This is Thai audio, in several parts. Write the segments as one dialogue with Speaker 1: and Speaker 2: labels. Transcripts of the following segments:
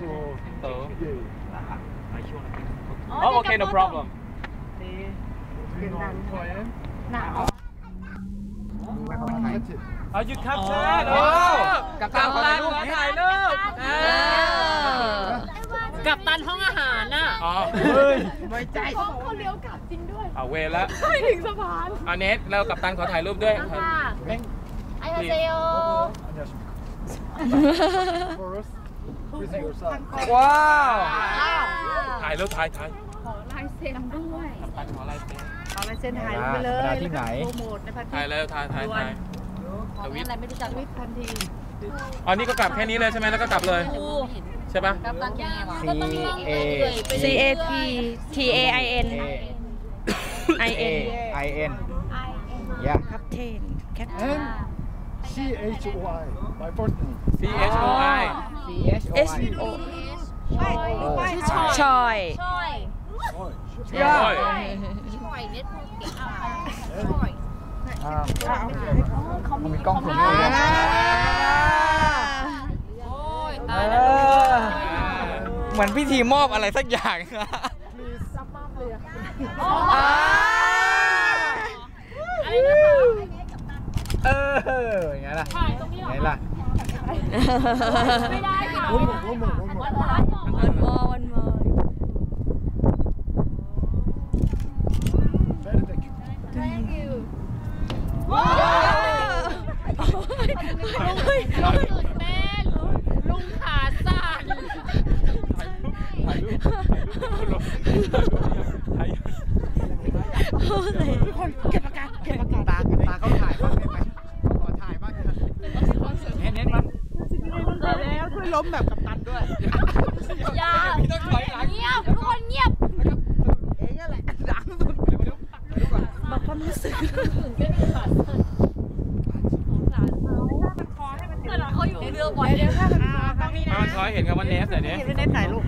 Speaker 1: so
Speaker 2: So
Speaker 1: yeah.
Speaker 2: oh okay no problem
Speaker 1: Do you know who I am?
Speaker 3: หนาว
Speaker 1: That's it.
Speaker 2: เอาหยุดครับเชิญ
Speaker 4: โอ้
Speaker 2: กับตันขอถ่ายรูปถ่ายรูป
Speaker 4: เออกับตันห้องอาหารน่ะ
Speaker 2: อ๋อเฮ้ย
Speaker 4: ไม่ใจ
Speaker 3: เขาเลี้ยวกลับจริงด้วย
Speaker 2: เอาเวรแล้ว
Speaker 3: ไม่ถึงสะพาน
Speaker 2: เอาเนทแล้วกับตันขอถ่ายรูปด้วย
Speaker 3: ค่ะไอฮาเซโย
Speaker 1: For us, visit yourself.
Speaker 2: ว้าวถ่ายรูปถ่ายถ่าย
Speaker 3: ขอลายเซ็นด้วย
Speaker 2: กับตันขอลายเซ็น
Speaker 3: เอาลายเซ็นถ่ายไปเลย
Speaker 5: เวลาที่ไหน
Speaker 3: โปรโมทในพันทิ
Speaker 2: ถ่ายเลยถ่ายถ่ายถ่าย
Speaker 3: ของอะไรไม่รู้จักวิทย์พันที
Speaker 2: อ๋อนี่ก็กลับแค่นี้เลยใช่ไหมแล้วก็กลับเลยใช่ปะ
Speaker 3: กับตันยังไงวะ
Speaker 5: C A
Speaker 6: C A P T A I N
Speaker 5: A
Speaker 6: I N
Speaker 5: I N yeah
Speaker 6: ครับเทนแคป
Speaker 1: And C H O I, my first name.
Speaker 2: C H O I
Speaker 5: C H O
Speaker 6: S
Speaker 5: I
Speaker 6: O
Speaker 3: ชอย
Speaker 6: ชอย
Speaker 3: ชอย
Speaker 1: Oh,
Speaker 2: โอ้ย
Speaker 3: ชอยเน็ตพวกเก่ง
Speaker 5: อ่า
Speaker 3: เขามี
Speaker 5: มีกล้องส่วน
Speaker 3: เขา
Speaker 5: ตัว
Speaker 3: มี
Speaker 4: โอ้ย
Speaker 5: เอ
Speaker 4: ตายแล้ว
Speaker 5: อเหมือนพิธีมอบอะไรสักอย่าง
Speaker 3: อ๋อ
Speaker 4: อะไรนะคะ
Speaker 5: เอออย่างไงล่ะ
Speaker 4: ถ่ายตรงนี้เหรอ
Speaker 5: ไงล่ะ
Speaker 4: ไม่ได้ค่ะ
Speaker 1: One more, one more, one more.
Speaker 3: วันร้านของ
Speaker 6: วันมอวันมอ
Speaker 1: Very thank you.
Speaker 3: thank you
Speaker 4: ตื่นเต้นลุงขาสั่น
Speaker 2: ถ่ายรูปถ่ายรูปถ่ายรูป
Speaker 5: ทุกคนเก็บปากกาเก็บปากกาตาตาเขาถ่ายบ้างได้ไหมขอถ่ายบ้างเถอะเน้นเน้นมันแล้วช่วยล้มแบบกับตันด้วย
Speaker 3: อย่า
Speaker 5: พี่ต้องถอยหลัง
Speaker 3: เงียบทุกคนเงียบ
Speaker 5: เองนั่นแหละดังสุดเร็วๆก่อน
Speaker 6: บอกความรู้สึก
Speaker 3: เขาอยู่เรือบ่อย
Speaker 2: มามันช้อยเห็นคำว่าเนสหน่อยดิ
Speaker 5: ไม่ได้ถ่ายรูป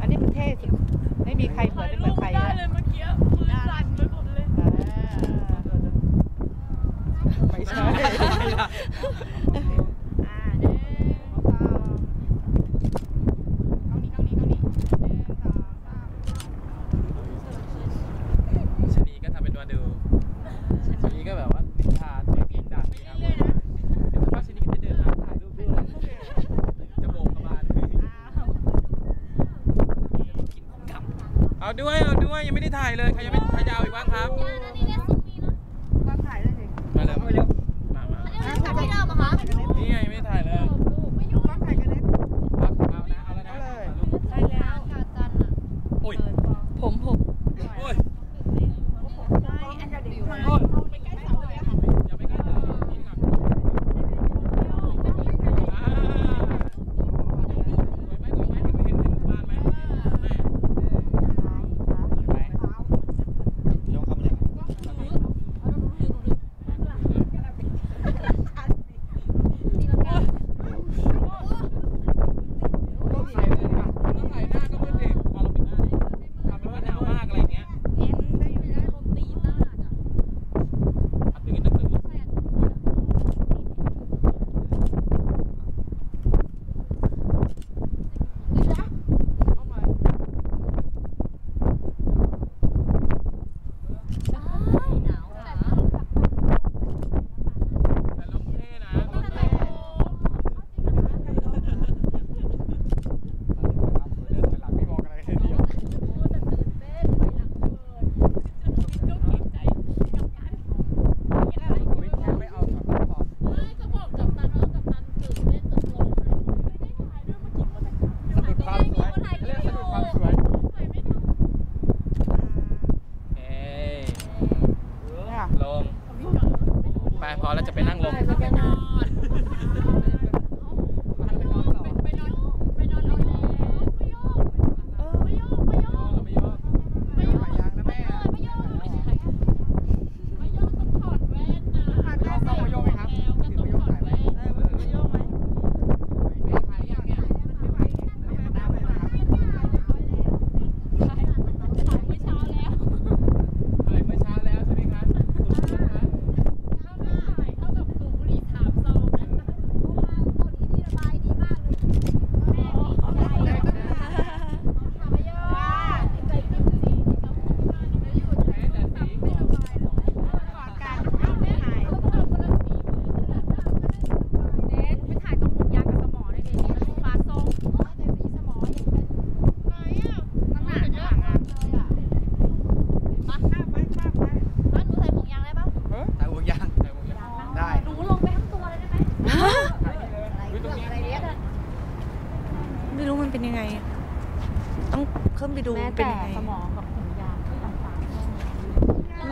Speaker 5: อันนี้มันเท่สุดไม่มีใครเหมือนเหมือนใครเลย
Speaker 3: เลยเมื่อกี้มือสั่นไปหมดเลย
Speaker 5: ไม่ใช่
Speaker 2: ชะนีก็ทำเป็นมาดูชะนีก็แบบว่านินทาตัวเองดังดีครับเดี๋ยวพ่อชะนีก็จะเดินมาถ่ายรูปด้วยจะโบกกระบาลเอา ด้วยเอาด้วยยังไม่ได้ถ่ายเลยใครยังไม่ถ่ายยาวอีกบ้างครับมาเลยมาเร็วมามานี่ไงยังไม่ได้ถ่ายเลยเอาเอานะเอาแล้วนะถ่ายรูปโอ้ย
Speaker 6: ผมผม
Speaker 2: โอ้ยอย่าไปใกล้เตานี่หนักอ่าสวยไหมสวยไหมเห็นเห็นเห็นบ้านไหมแม่
Speaker 5: ยงคำยัง
Speaker 2: ต้องถ่ายเลยดีกว่าต้องถ่ายหน้าก็มืดดิเอาเราปิดหน้าดิทำเป็นว่าหนาวมากอะไรอย่างเงี้ยอัดตึงนิดนึงตึงแต่ลงเท่นะลงเท่
Speaker 5: เดินถอยหลังไม่มองอะไรเลยเดียว ไม่เอาถอดปลั๊กพอ
Speaker 4: ก็บอกกับตันว่ากับตันตื่นเต้นจนล้มเลยไม่ได้ถ่ายด้วยเมื่อกี้มันจะ
Speaker 5: สะดุดความสวยเรียกสะดุดความสวย
Speaker 4: ถ่ายไม่ทัน
Speaker 2: เอ้ยลง ไปพอ แล้วจะไปนั่งลง
Speaker 4: ไปนอนไ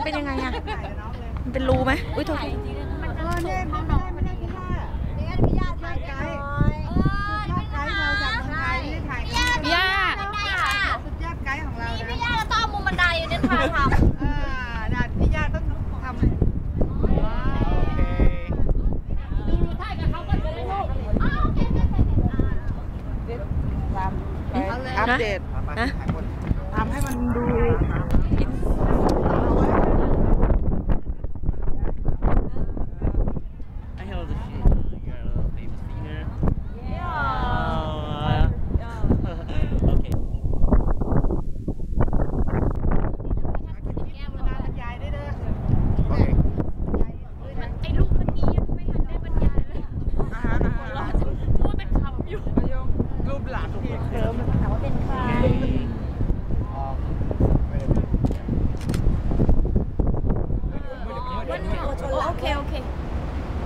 Speaker 4: เป็นยั
Speaker 5: ง
Speaker 4: ไงอะ
Speaker 5: มั
Speaker 4: น
Speaker 5: เป็นรู
Speaker 2: ไหม
Speaker 4: อุ้ยโทษเอ
Speaker 6: อเนี่
Speaker 4: มั
Speaker 6: นได้มันได้ที่
Speaker 4: ห้าเนี่ย
Speaker 3: พี่ยาถ่ายไกด์พี่ยไกด์เราจากเมืองไทยที่ถ่าย
Speaker 4: พี่ยา
Speaker 3: สุด
Speaker 5: ยอดไกด์ของเรา
Speaker 3: นะพี่ยาเราต้องมุมบันไดอยู่เนี่ย
Speaker 5: ค่ะทำเอ
Speaker 4: อด่า
Speaker 3: น
Speaker 4: โอ
Speaker 5: งทำอัปเดตนะ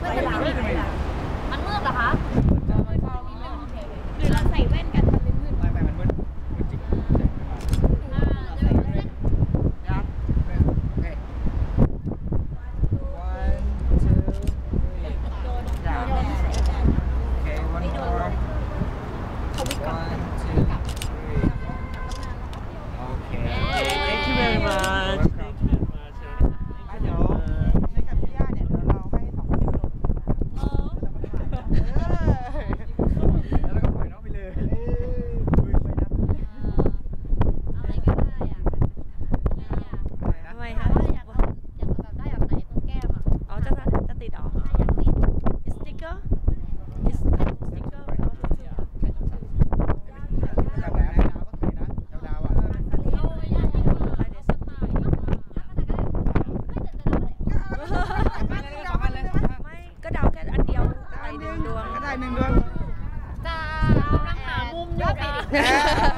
Speaker 6: มั
Speaker 3: นมื
Speaker 6: ดเหรอ
Speaker 5: คะ Ah.